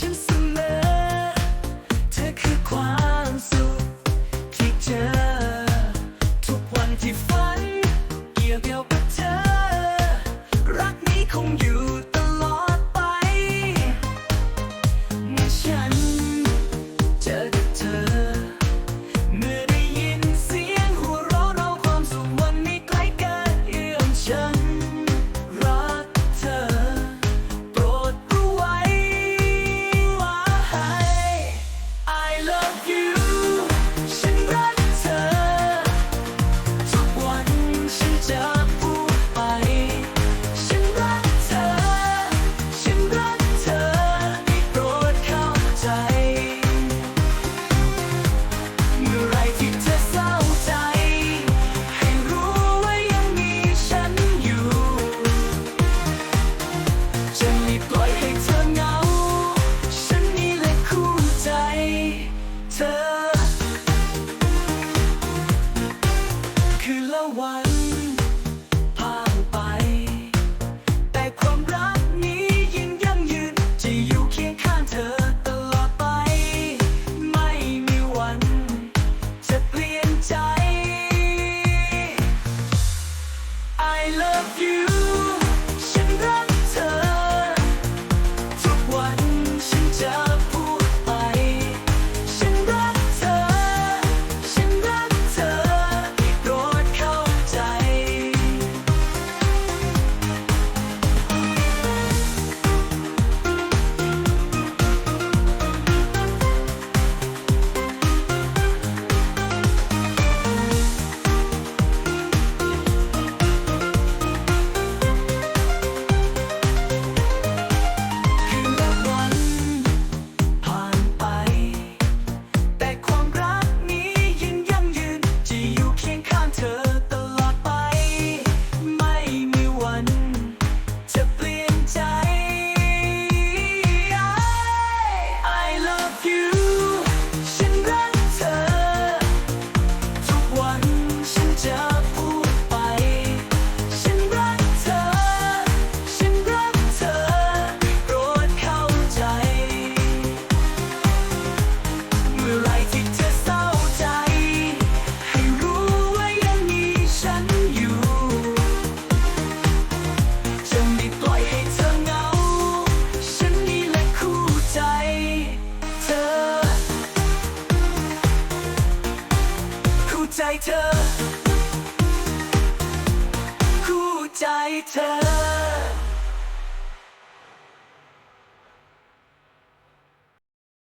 ฉันเสมอ เธอคือความสุขที่เจอ ทุกวันที่ฝัน เกี่ยวกับเธอ รักนี้คงอยู่ I love you. ใจเธอ คู่ใจเธอ